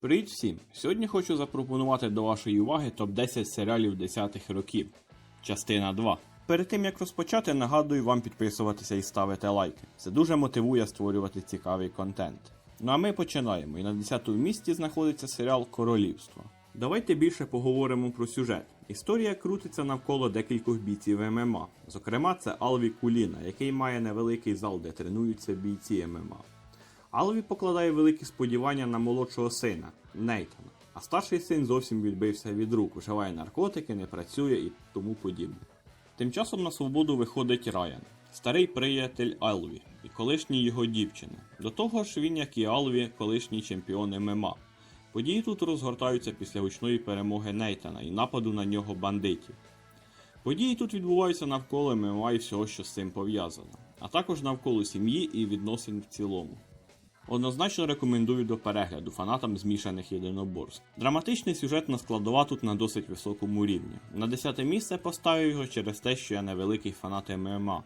Привіт всім! Сьогодні хочу запропонувати до вашої уваги топ-10 серіалів 10-х років. Частина 2. Перед тим як розпочати, нагадую вам підписуватися і ставити лайки. Це дуже мотивує створювати цікавий контент. Ну а ми починаємо. І на 10-му місці знаходиться серіал Королівство. Давайте більше поговоримо про сюжет. Історія крутиться навколо декількох бійців ММА. Зокрема, це Алві Куліна, який має невеликий зал, де тренуються бійці ММА. Алві покладає великі сподівання на молодшого сина Нейтана, а старший син зовсім відбився від рук, вживає наркотики, не працює і тому подібне. Тим часом на свободу виходить Райан, старий приятель Алві і колишній його дівчини. До того ж, він, як і Алві, колишній чемпіон ММА. Події тут розгортаються після гучної перемоги Нейтана і нападу на нього бандитів. Події тут відбуваються навколо ММА і всього, що з цим пов'язано, а також навколо сім'ї і відносин в цілому. Однозначно рекомендую до перегляду фанатам змішаних єдиноборств. Драматичний сюжетна складова тут на досить високому рівні. На 10 місце поставив його через те, що я невеликий фанат ММА.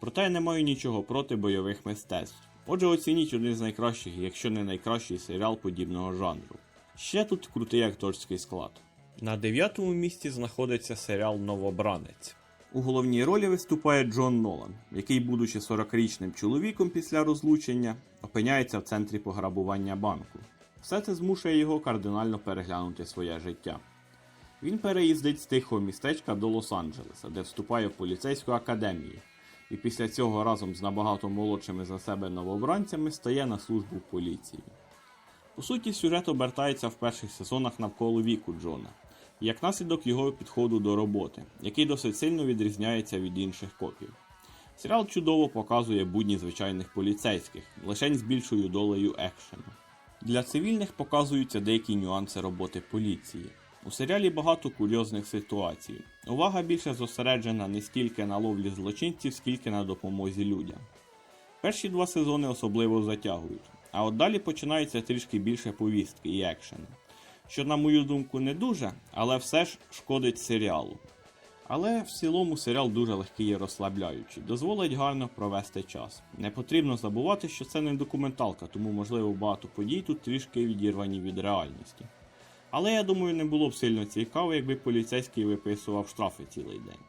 Проте я не маю нічого проти бойових мистецтв. Отже, оцініть один з найкращих, якщо не найкращий серіал подібного жанру. Ще тут крутий акторський склад. На дев'ятому місці знаходиться серіал Новобранець. У головній ролі виступає Джон Нолан, який, будучи 40-річним чоловіком після розлучення, опиняється в центрі пограбування банку. Все це змушує його кардинально переглянути своє життя. Він переїздить з тихого містечка до Лос-Анджелеса, де вступає в поліцейську академію, і після цього разом з набагато молодшими за себе новобранцями стає на службу в поліції. По суті, сюжет обертається в перших сезонах навколо віку Джона, як наслідок його підходу до роботи, який досить сильно відрізняється від інших копів. Серіал чудово показує будні звичайних поліцейських, лише з більшою долею екшену. Для цивільних показуються деякі нюанси роботи поліції. У серіалі багато курйозних ситуацій. Увага більше зосереджена не стільки на ловлі злочинців, скільки на допомозі людям. Перші два сезони особливо затягують, а от далі починається трішки більше повістки і екшену. Що, на мою думку, не дуже, але все ж шкодить серіалу. Але в цілому серіал дуже легкий і розслабляючий, дозволить гарно провести час. Не потрібно забувати, що це не документалка, тому можливо багато подій тут трішки відірвані від реальності. Але я думаю, не було б сильно цікаво, якби поліцейський виписував штрафи цілий день.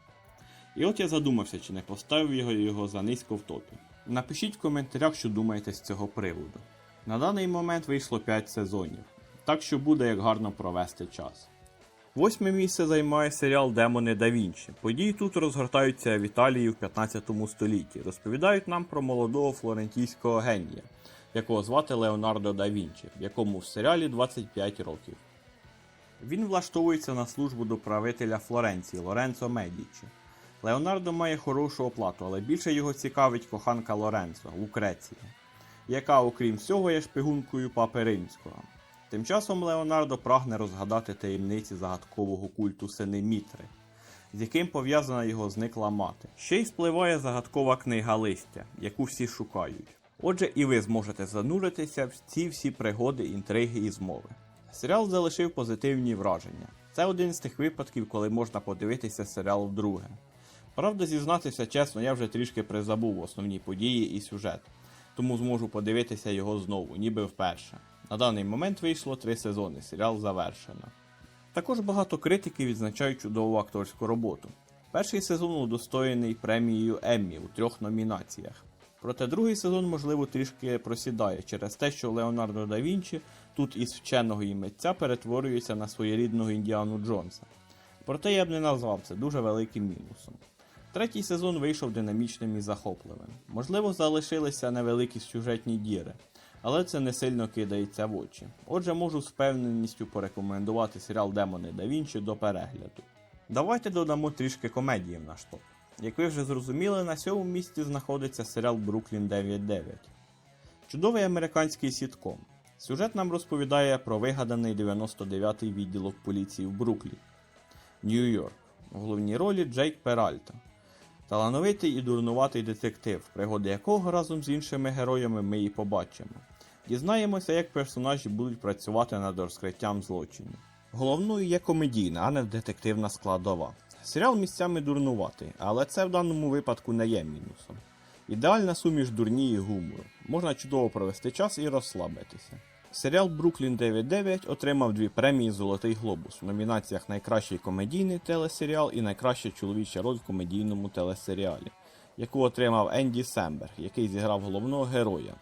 І от я задумався, чи не поставив його, його занизько в топі. Напишіть в коментарях, що думаєте з цього приводу. На даний момент вийшло 5 сезонів, так що буде як гарно провести час. Восьме місце займає серіал Демони да Вінчі. Події тут розгортаються в Італії в 15 столітті. Розповідають нам про молодого флорентійського генія, якого звати Леонардо да Вінчі, якому в серіалі 25 років. Він влаштовується на службу до правителя Флоренції Лоренцо Медічі. Леонардо має хорошу оплату, але більше його цікавить коханка Лоренцо Лукреція, яка, окрім всього, є шпигункою папи римського. Тим часом Леонардо прагне розгадати таємниці загадкового культу сини Мітри, з яким пов'язана його зникла мати. Ще й спливає загадкова книга листя, яку всі шукають. Отже, і ви зможете зануритися в ці всі пригоди, інтриги і змови. Серіал залишив позитивні враження. Це один з тих випадків, коли можна подивитися серіал вдруге. Правда, зізнатися чесно, я вже трішки призабув основні події і сюжет, тому зможу подивитися його знову, ніби вперше. На даний момент вийшло три сезони, серіал завершено. Також багато критиків відзначають чудову акторську роботу. Перший сезон удостоєний премією Еммі у трьох номінаціях. Проте другий сезон, можливо, трішки просідає через те, що Леонардо да Вінчі тут із вченого і митця перетворюється на своєрідного Індіану Джонса. Проте я б не назвав це дуже великим мінусом. Третій сезон вийшов динамічним і захопливим. Можливо, залишилися невеликі сюжетні діри, але це не сильно кидається в очі. Отже, можу з впевненістю порекомендувати серіал Демони да Вінчі до перегляду. Давайте додамо трішки комедії в наш топ. Як ви вже зрозуміли, на сьомому місці знаходиться серіал Бруклін 9.9. Чудовий американський сітком. Сюжет нам розповідає про вигаданий 99-й відділок поліції в Бруклі, Нью-Йорк. В головній ролі Джейк Перальта. Талановитий і дурнуватий детектив, пригоди якого разом з іншими героями ми і побачимо. Дізнаємося, як персонажі будуть працювати над розкриттям злочинів. Головною є комедійна, а не детективна складова. Серіал місцями дурнуватий, але це в даному випадку не є мінусом. Ідеальна суміш дурні і гумору. Можна чудово провести час і розслабитися. Серіал Бруклін 99 отримав дві премії Золотий Глобус в номінаціях Найкращий комедійний телесеріал і Найкраща чоловіча роль в комедійному телесеріалі, яку отримав Енді Семберг, який зіграв головного героя.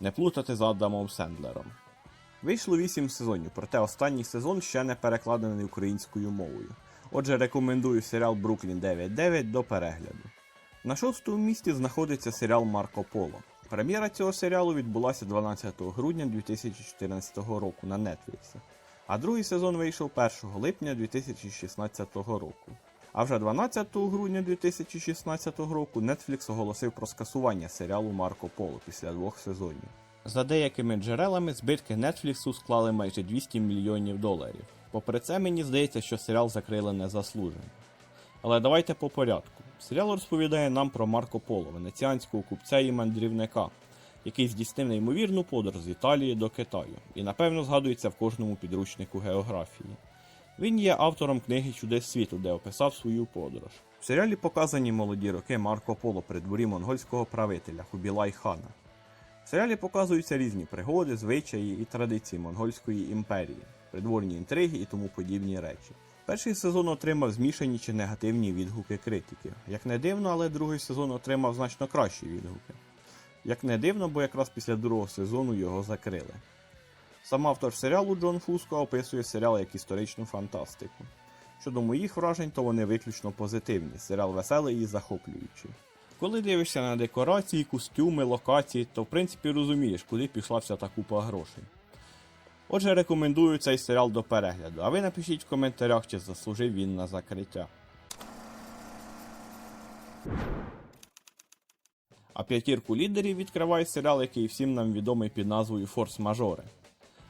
Не плутати з Адамом Сендлером. Вийшло 8 сезонів, проте останній сезон ще не перекладений українською мовою. Отже, рекомендую серіал Бруклін 99 до перегляду. На шостому місці знаходиться серіал Марко Поло. Прем'єра цього серіалу відбулася 12 грудня 2014 року на Netflix, а другий сезон вийшов 1 липня 2016 року. А вже 12 грудня 2016 року Netflix оголосив про скасування серіалу Марко Поло після двох сезонів. За деякими джерелами, збитки Netflix склали майже 200 мільйонів доларів. Попри це, мені здається, що серіал закрили незаслужено. Але давайте по порядку. Серіал розповідає нам про Марко Поло, венеціанського купця і мандрівника, який здійснив неймовірну подорож з Італії до Китаю і, напевно, згадується в кожному підручнику географії. Він є автором книги Чудес світу, де описав свою подорож. В серіалі показані молоді роки Марко Поло при дворі монгольського правителя Хубілай Хана. В серіалі показуються різні пригоди, звичаї і традиції монгольської імперії, придворні інтриги і тому подібні речі. Перший сезон отримав змішані чи негативні відгуки критиків. Як не дивно, але другий сезон отримав значно кращі відгуки. Як не дивно, бо якраз після другого сезону його закрили. Сам автор серіалу Джон Фуско описує серіал як історичну фантастику. Щодо моїх вражень, то вони виключно позитивні. Серіал веселий і захоплюючий. Коли дивишся на декорації, костюми, локації, то в принципі розумієш, куди пішла вся та купа грошей. Отже, рекомендую цей серіал до перегляду, а ви напишіть в коментарях, чи заслужив він на закриття. А п'ятірку лідерів відкриває серіал, який всім нам відомий під назвою Форс-мажори.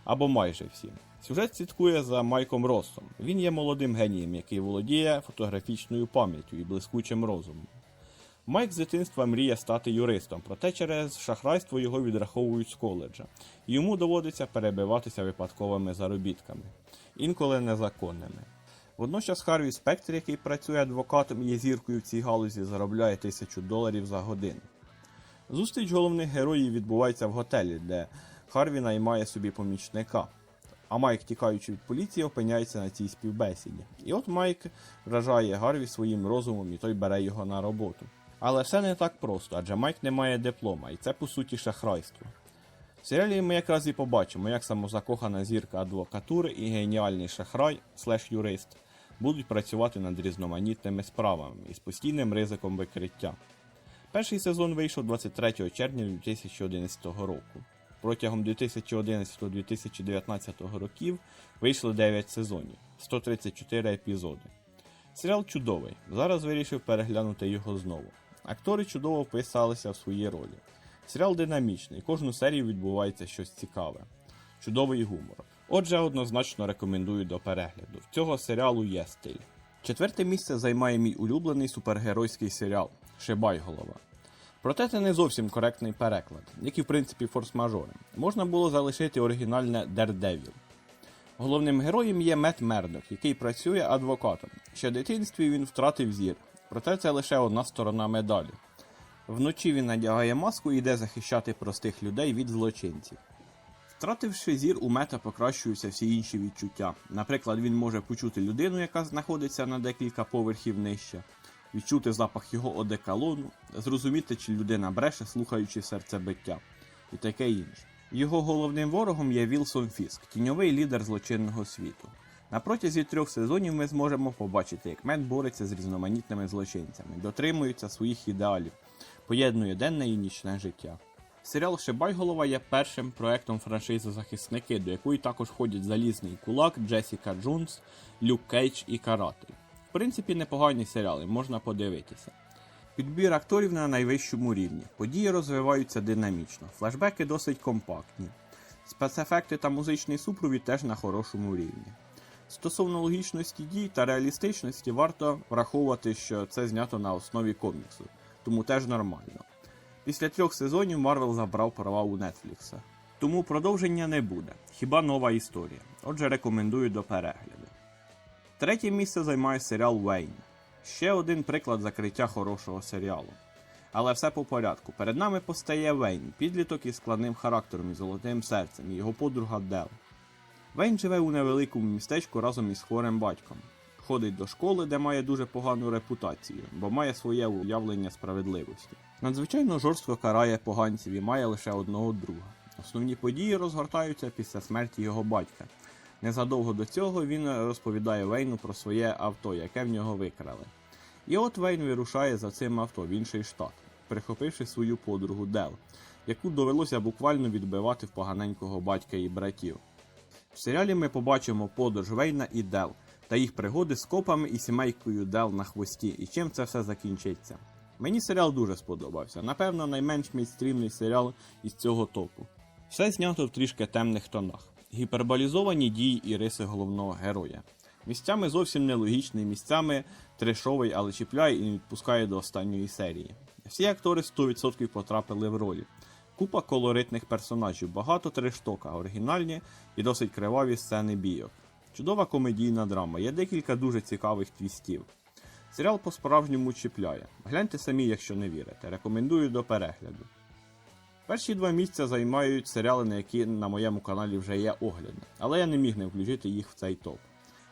Або майже всім. Сюжет слідкує за Майком Россом. Він є молодим генієм, який володіє фотографічною пам'яттю і блискучим розумом. Майк з дитинства мріє стати юристом, проте через шахрайство його відраховують з коледжа, йому доводиться перебиватися випадковими заробітками, інколи незаконними. Водночас Харві Спектр, який працює адвокатом і є зіркою в цій галузі, заробляє тисячу доларів за годину. Зустріч головних героїв відбувається в готелі, де Харві наймає собі помічника. А Майк, тікаючи від поліції, опиняється на цій співбесіді. І от Майк вражає Гарві своїм розумом, і той бере його на роботу. Але все не так просто, адже Майк не має диплома, і це по суті шахрайство. В серіалі ми якраз і побачимо, як самозакохана зірка адвокатури і геніальний шахрай слеш юрист будуть працювати над різноманітними справами із постійним ризиком викриття. Перший сезон вийшов 23 червня 2011 року. Протягом 2011-2019 років вийшло 9 сезонів, 134 епізоди. Серіал чудовий. Зараз вирішив переглянути його знову. Актори чудово вписалися в свої ролі. Серіал динамічний, кожну серію відбувається щось цікаве. Чудовий гумор. Отже, однозначно рекомендую до перегляду. В цього серіалу є стиль. Четверте місце займає мій улюблений супергеройський серіал Шибайголова. Проте це не зовсім коректний переклад, як і в принципі форс-мажори. Можна було залишити оригінальне Daredevil. Головним героєм є Мет Мердок, який працює адвокатом. Ще в дитинстві він втратив зір, проте це лише одна сторона медалі. Вночі він надягає маску і йде захищати простих людей від злочинців. Втративши зір, у мета покращуються всі інші відчуття. Наприклад, він може почути людину, яка знаходиться на декілька поверхів нижче, відчути запах його одеколону, зрозуміти, чи людина бреше, слухаючи серцебиття, і таке інше. Його головним ворогом є Вілсон Фіск, тіньовий лідер злочинного світу. На протязі трьох сезонів ми зможемо побачити, як Мет бореться з різноманітними злочинцями, дотримується своїх ідеалів, поєднує денне і нічне життя. Серіал Шибайголова є першим проектом франшизи Захисники, до якої також входять Залізний Кулак, Джесіка Джонс, Люк Кейдж і Каратель. Принципі, непогані серіали, можна подивитися. Підбір акторів на найвищому рівні. Події розвиваються динамічно, флешбеки досить компактні. Спецефекти та музичний супровід теж на хорошому рівні. Стосовно логічності дій та реалістичності, варто враховувати, що це знято на основі коміксу, тому теж нормально. Після трьох сезонів Марвел забрав права у Нетфлікса. Тому продовження не буде, хіба нова історія. Отже, рекомендую до перегляду. Третє місце займає серіал Вейн. Ще один приклад закриття хорошого серіалу. Але все по порядку. Перед нами постає Вейн, підліток із складним характером і золотим серцем, і його подруга Дел. Вейн живе у невеликому містечку разом із хворим батьком. Ходить до школи, де має дуже погану репутацію, бо має своє уявлення справедливості. Надзвичайно жорстко карає поганців і має лише одного друга. Основні події розгортаються після смерті його батька. Незадовго до цього він розповідає Вейну про своє авто, яке в нього викрали. І от Вейн вирушає за цим авто в інший штат, прихопивши свою подругу Дел, яку довелося буквально відбивати в поганенького батька і братів. В серіалі ми побачимо подорож Вейна і Дел та їх пригоди з копами і сімейкою Дел на хвості, і чим це все закінчиться. Мені серіал дуже сподобався. Напевно, найменш мейнстрімний серіал із цього топу. Все знято в трішки темних тонах, гіперболізовані дії і риси головного героя. Місцями зовсім нелогічний, місцями трешовий, але чіпляє і не відпускає до останньої серії. Всі актори 100% потрапили в ролі. Купа колоритних персонажів, багато трештока, оригінальні і досить криваві сцени бійок. Чудова комедійна драма, є декілька дуже цікавих твістів. Серіал по-справжньому чіпляє. Гляньте самі, якщо не вірите. Рекомендую до перегляду. Перші два місця займають серіали, на які на моєму каналі вже є огляди, але я не міг не включити їх в цей топ.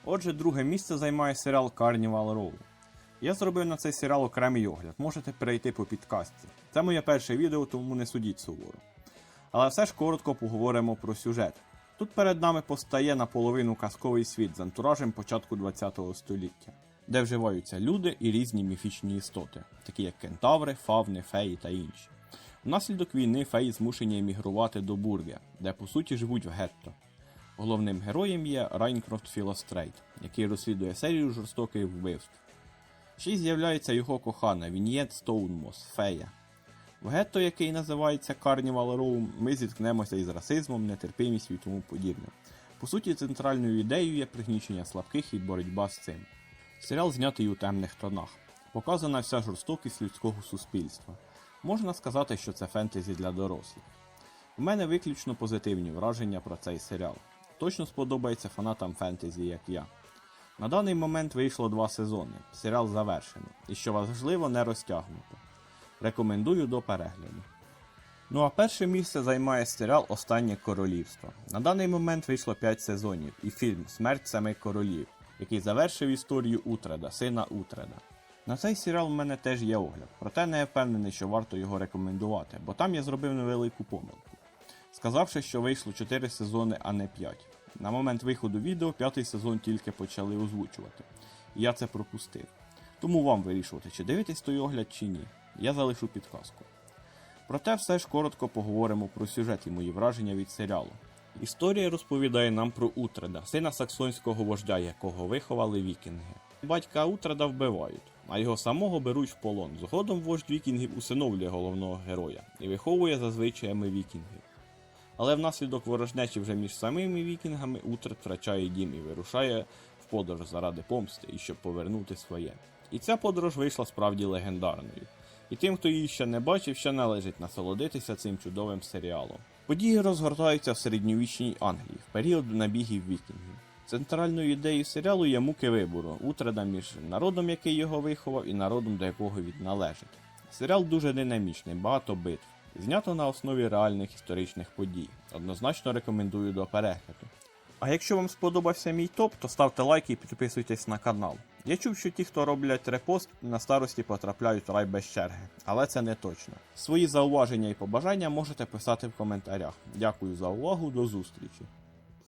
Отже, друге місце займає серіал Carnival Row. Я зробив на цей серіал окремий огляд, можете перейти по підкастці. Це моє перше відео, тому не судіть суворо. Але все ж коротко поговоримо про сюжет. Тут перед нами постає наполовину казковий світ з антуражем початку ХХ століття, де вживаються люди і різні міфічні істоти, такі як кентаври, фавни, феї та інші. Внаслідок війни феї змушені емігрувати до Бургя, де по суті живуть в гетто. Головним героєм є Райнкрофт Філострейт, який розслідує серію жорстоких вбивств. Ще й з'являється його кохана Віньєт Стоунмос, фея. В гетто, який називається Carnival Row, ми зіткнемося із расизмом, нетерпимістю і тому подібне. По суті, центральною ідеєю є пригнічення слабких і боротьба з цим. Серіал знятий у темних тонах. Показана вся жорстокість людського суспільства. Можна сказати, що це фентезі для дорослих. У мене виключно позитивні враження про цей серіал. Точно сподобається фанатам фентезі, як я. На даний момент вийшло два сезони. Серіал завершено. І що важливо, не розтягнуто. Рекомендую до перегляду. Ну а перше місце займає серіал Останнє королівство. На даний момент вийшло 5 сезонів і фільм Смерть семи королів, який завершив історію Утреда, сина Утреда. На цей серіал в мене теж є огляд, проте не впевнений, що варто його рекомендувати, бо там я зробив невелику помилку, сказавши, що вийшло 4 сезони, а не 5. На момент виходу відео п'ятий сезон тільки почали озвучувати, і я це пропустив. Тому вам вирішувати, чи дивитесь той огляд, чи ні. Я залишу підказку. Проте все ж коротко поговоримо про сюжет і мої враження від серіалу. Історія розповідає нам про Утреда, сина саксонського вождя, якого виховали вікінги. Батька Утреда вбивають, а його самого беруть в полон. Згодом вождь вікінгів усиновлює головного героя і виховує за звичаями вікінгів. Але внаслідок ворожнечі вже між самими вікінгами Утред втрачає дім і вирушає в подорож заради помсти і щоб повернути своє. І ця подорож вийшла справді легендарною. І тим, хто її ще не бачив, ще належить насолодитися цим чудовим серіалом. Події розгортаються в середньовічній Англії в період набігів вікінгів. Центральною ідеєю серіалу є муки вибору Утреда між народом, який його виховав, і народом, до якого він належить. Серіал дуже динамічний, багато битв. Знято на основі реальних історичних подій. Однозначно рекомендую до перегляду. А якщо вам сподобався мій топ, то ставте лайк і підписуйтесь на канал. Я чув, що ті, хто роблять репост, на старості потрапляють в рай без черги, але це не точно. Свої зауваження і побажання можете писати в коментарях. Дякую за увагу, до зустрічі!